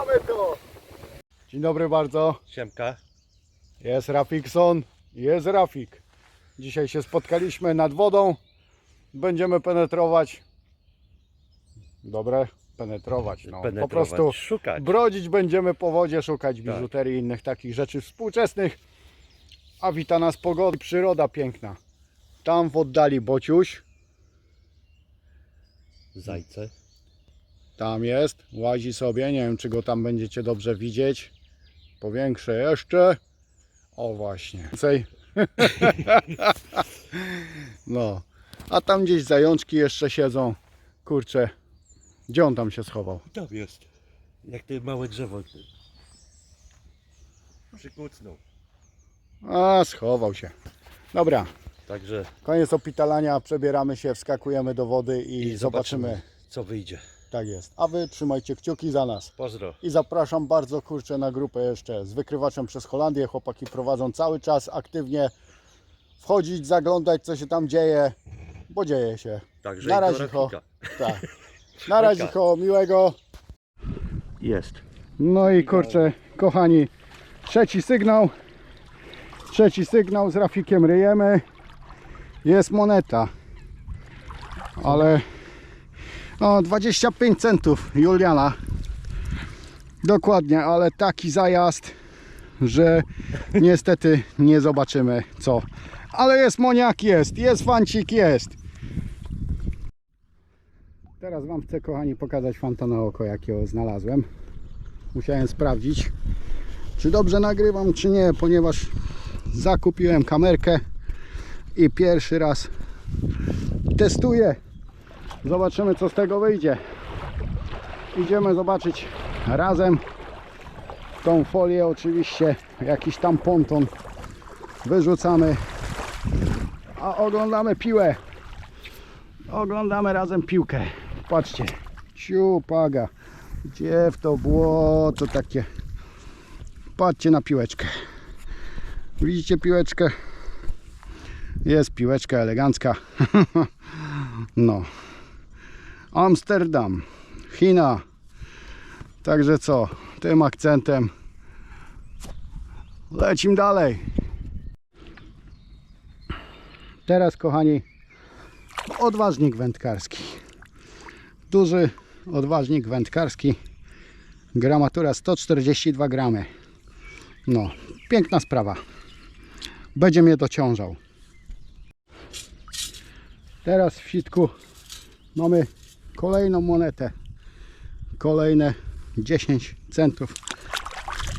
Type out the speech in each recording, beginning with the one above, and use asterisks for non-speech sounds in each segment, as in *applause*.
Mamy to! Dzień dobry bardzo. Siemka. Jest Rafikson, jest Rafik. Dzisiaj się spotkaliśmy nad wodą. Będziemy penetrować. Dobre, penetrować. No. Po Penetrować, prostu szukać. brodzić będziemy po wodzie, szukać biżuterii i innych takich rzeczy współczesnych. A wita nas pogoda, przyroda piękna. Tam w oddali Bociuś, Zajce. Tam jest, łazi sobie, nie wiem czy go tam będziecie dobrze widzieć. Powiększę jeszcze. O właśnie. Więcej. *laughs* No. A tam gdzieś zajączki jeszcze siedzą. Kurczę. Gdzie on tam się schował? Tam jest. Jak te małe drzewo. Przykucnął. A, schował się. Dobra. Także Koniec opitalania, przebieramy się, wskakujemy do wody i, i zobaczymy. zobaczymy, co wyjdzie. Tak jest. A wy trzymajcie kciuki za nas. Pozdro. I zapraszam bardzo kurczę na grupę jeszcze z wykrywaczem przez Holandię. Chłopaki prowadzą cały czas aktywnie wchodzić, zaglądać co się tam dzieje, bo dzieje się. Także Na i do razie, ho. Tak. *laughs* Na razie koło miłego. Jest. No i kurczę, kochani, trzeci sygnał. Trzeci sygnał z Rafikiem ryjemy. Jest moneta. Ale no 25 centów Juliana. Dokładnie, ale taki zajazd, że niestety nie zobaczymy co. Ale jest moniak, jest, jest fancik, jest. Teraz Wam chcę, kochani, pokazać fanta na oko, jakiego znalazłem. Musiałem sprawdzić, czy dobrze nagrywam, czy nie, ponieważ zakupiłem kamerkę i pierwszy raz testuję. Zobaczymy, co z tego wyjdzie. Idziemy zobaczyć razem tą folię, oczywiście, jakiś tam ponton wyrzucamy, a oglądamy piłę. Oglądamy razem piłkę. Patrzcie, ciupaga. Gdzie w to błoto takie. Patrzcie na piłeczkę. Widzicie piłeczkę? Jest piłeczka elegancka. *laughs* No. Amsterdam, China. Także co? Tym akcentem lecimy dalej. Teraz, kochani, odważnik wędkarski. Duży odważnik wędkarski. Gramatura 142 gramy. No, piękna sprawa. Będzie mnie dociążał. Teraz w sitku mamy kolejną monetę. Kolejne 10 centów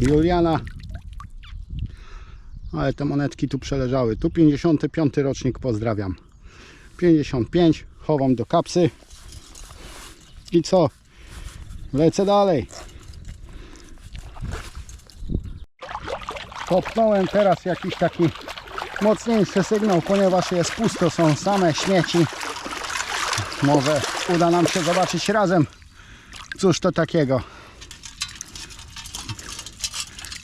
Juliana. Ale te monetki tu przeleżały. Tu 55 rocznik, pozdrawiam. 55, chowam do kapsy. I co? Lecę dalej. Kopnąłem teraz jakiś taki mocniejszy sygnał, ponieważ jest pusto, są same śmieci. Może uda nam się zobaczyć razem. Cóż to takiego?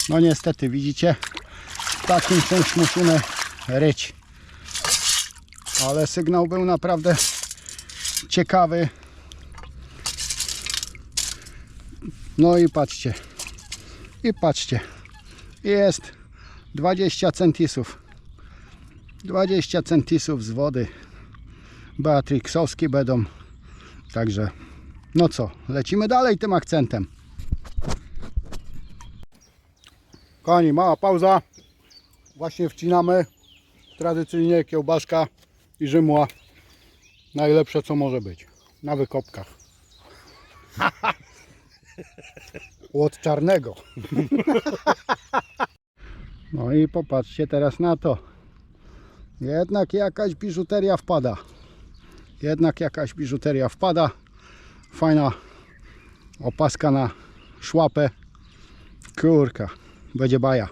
No niestety, widzicie? W takim czymś musimy ryć. Ale sygnał był naprawdę ciekawy. No i patrzcie. I patrzcie. Jest 20 centisów. 20 centisów z wody. Beatrixowskie będą. Także no co, lecimy dalej tym akcentem. Kochani, mała pauza. Właśnie wcinamy tradycyjnie kiełbaszka i rzymła. Najlepsze co może być. Na wykopkach. *laughs* Łot czarnego. No i popatrzcie teraz na to. Jednak jakaś biżuteria wpada. Jednak jakaś biżuteria wpada. Fajna opaska na szłapę. Kurka, będzie baja.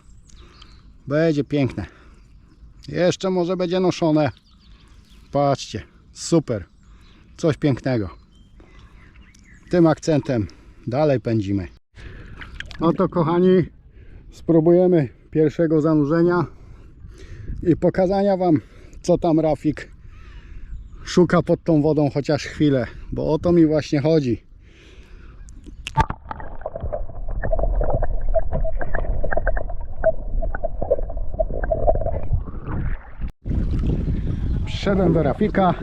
Będzie piękne. Jeszcze może będzie noszone. Patrzcie, super. Coś pięknego. Tym akcentem dalej pędzimy. No to kochani, spróbujemy pierwszego zanurzenia i pokazania Wam, co tam Rafik szuka pod tą wodą chociaż chwilę, bo o to mi właśnie chodzi. Przyszedłem do Rafika.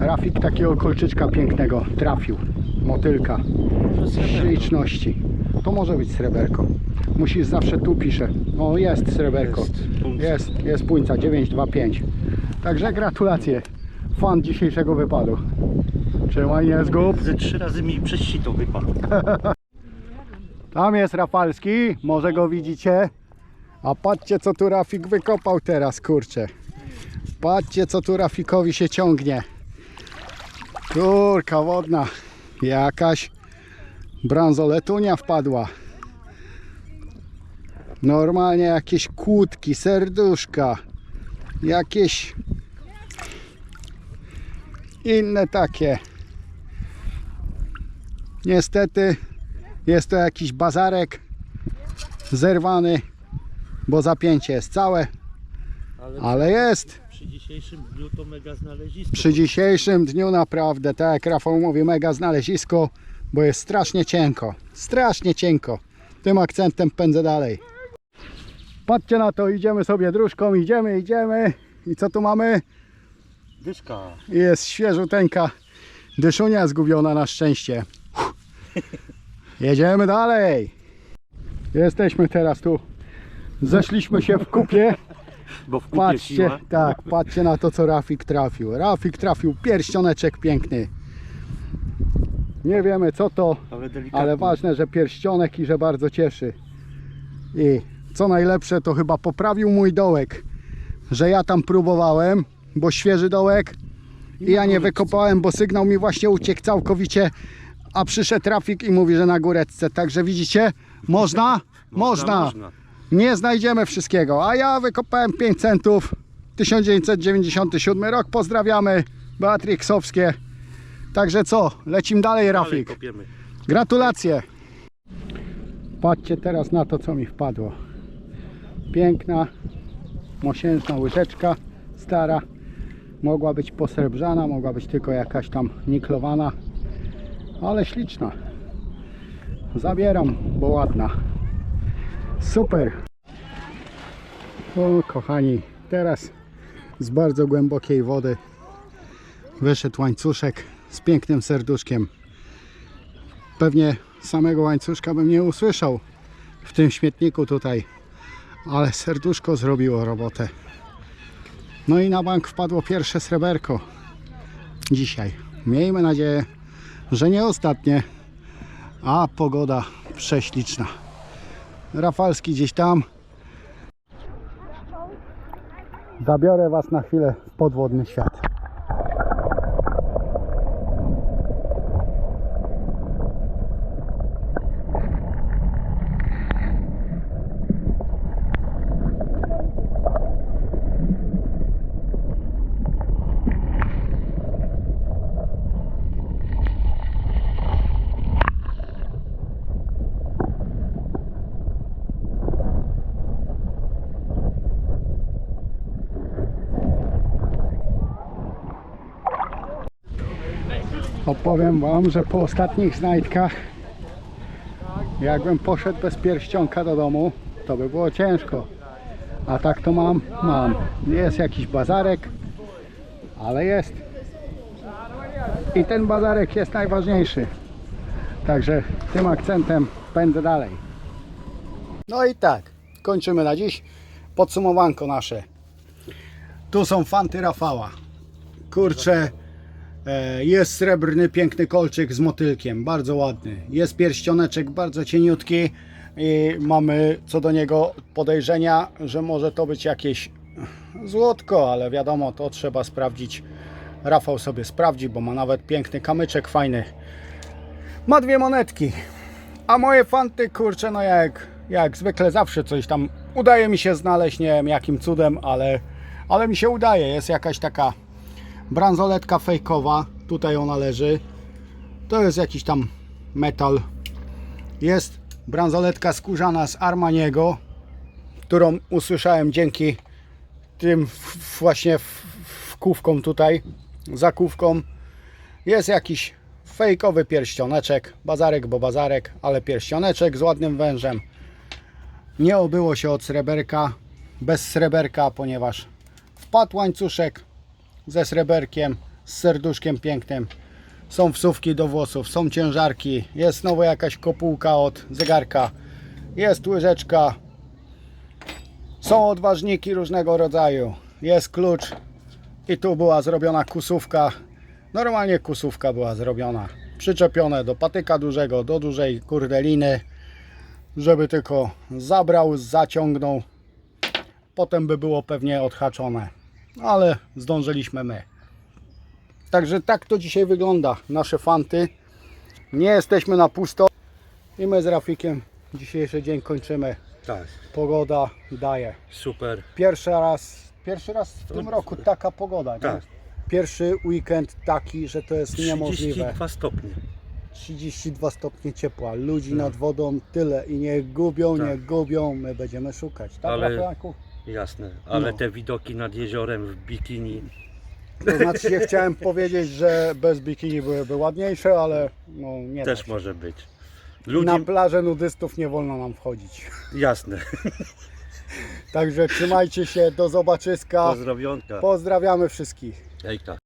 Rafik takiego kolczyczka pięknego trafił. Motylka. Śliczności. To może być sreberko. Musisz zawsze tu pisze. O, jest sreberko. Jest, jest, jest puńca 925. Także gratulacje. Fan dzisiejszego wypadu. Trzymaj nie zgub. Ze trzy razy mi przez sito wypadł. *laughs* Tam jest Rafalski, może go widzicie. A patrzcie co tu Rafik wykopał teraz, kurczę. Patrzcie co tu Rafikowi się ciągnie. Kurka wodna. Jakaś bransoletunia wpadła. Normalnie jakieś kłódki, serduszka. Jakieś inne takie. Niestety jest to jakiś bazarek zerwany, bo zapięcie jest całe, Ale jest. przy dzisiejszym dniu to mega znalezisko. Przy dzisiejszym dniu naprawdę, tak jak Rafał mówi, mega znalezisko, bo jest strasznie cienko. Strasznie cienko. Tym akcentem pędzę dalej. Patrzcie na to, idziemy sobie dróżką, idziemy, idziemy. I co tu mamy? Dyszka. Jest świeżuteńka dyszunia zgubiona na szczęście. Jedziemy dalej. Jesteśmy teraz tu. Zeszliśmy się w kupie. Bo w kupie Patrzcie, siła. tak, patrzcie na to co Rafik trafił. Rafik trafił pierścioneczek piękny. Nie wiemy co to, Ale ale ważne, że pierścionek i że bardzo cieszy. I co najlepsze, to chyba poprawił mój dołek, że ja tam próbowałem, bo świeży dołek i ja nie wykopałem, bo sygnał mi właśnie uciekł całkowicie, a przyszedł trafik i mówi, że na góreczce. Także widzicie, *laughs* można, można. Nie znajdziemy wszystkiego, a ja wykopałem 5 centów. 1997 rok, pozdrawiamy. Beatrixowskie. Także co, lecimy dalej, Rafik. Gratulacje! Patrzcie teraz na to, co mi wpadło. Piękna, mosiężna łyżeczka, stara. Mogła być posrebrzana, mogła być tylko jakaś tam niklowana, ale śliczna. Zabieram, bo ładna. Super! O, kochani, teraz z bardzo głębokiej wody wyszedł łańcuszek z pięknym serduszkiem pewnie samego łańcuszka bym nie usłyszał w tym śmietniku tutaj, ale serduszko zrobiło robotę. No i na bank wpadło pierwsze sreberko dzisiaj. Miejmy nadzieję, że nie ostatnie, a pogoda prześliczna. Rafalski gdzieś tam. Zabiorę Was na chwilę w podwodny świat. Opowiem Wam, że po ostatnich znajdkach, jakbym poszedł bez pierścionka do domu, to by było ciężko. A tak to mam, mam. Jest jakiś bazarek, ale jest. I ten bazarek jest najważniejszy. Także tym akcentem pędzę dalej. No i tak, kończymy na dziś. Podsumowanko nasze. Tu są fanty Rafała. Kurczę, Jest srebrny, piękny kolczyk z motylkiem, bardzo ładny. Jest pierścioneczek bardzo cieniutki i mamy co do niego podejrzenia, że może to być jakieś złotko, ale wiadomo, to trzeba sprawdzić. Rafał sobie sprawdzi, bo ma nawet piękny kamyczek fajny. Ma dwie monetki, a moje fanty, kurczę, no jak, jak zwykle zawsze coś tam udaje mi się znaleźć, nie wiem jakim cudem, ale, ale mi się udaje. Jest jakaś taka bransoletka fejkowa, tutaj ona leży. To jest jakiś tam metal. Jest bransoletka skórzana z Armaniego, którą usłyszałem dzięki tym właśnie wkówkom tutaj, zakówkom. Jest jakiś fejkowy pierścioneczek, bazarek, bo bazarek, ale pierścioneczek z ładnym wężem. Nie obyło się od sreberka, bez sreberka, ponieważ wpadł łańcuszek, ze sreberkiem, z serduszkiem pięknym. Są wsówki do włosów, są ciężarki, jest znowu jakaś kopułka od zegarka, jest łyżeczka, są odważniki różnego rodzaju, jest klucz i tu była zrobiona kusówka. Normalnie kusówka była zrobiona. Przyczepione do patyka dużego, do dużej kurdeliny, żeby tylko zabrał, zaciągnął. Potem by było pewnie odhaczone, ale zdążyliśmy my. Także tak to dzisiaj wygląda. Nasze fanty. Nie jesteśmy na pusto. I my z Rafikiem dzisiejszy dzień kończymy. Tak, Pogoda daje. super. Pierwszy raz, pierwszy raz w tym roku taka pogoda. Nie? Tak. Pierwszy weekend taki, że to jest niemożliwe. 32 stopnie. 32 stopnie ciepła, ludzi nad wodą tyle i nie gubią, Tak. nie gubią, my będziemy szukać. Tak, Ale-? Jasne, ale No. te widoki nad jeziorem w bikini. To znaczy chciałem powiedzieć, że bez bikini byłyby ładniejsze, ale no nie Też się. może być. Na Ludzi, plażę nudystów nie wolno nam wchodzić. jasne, Także trzymajcie się, do zobaczyska. pozdrowionka. Pozdrawiamy wszystkich. Hejka.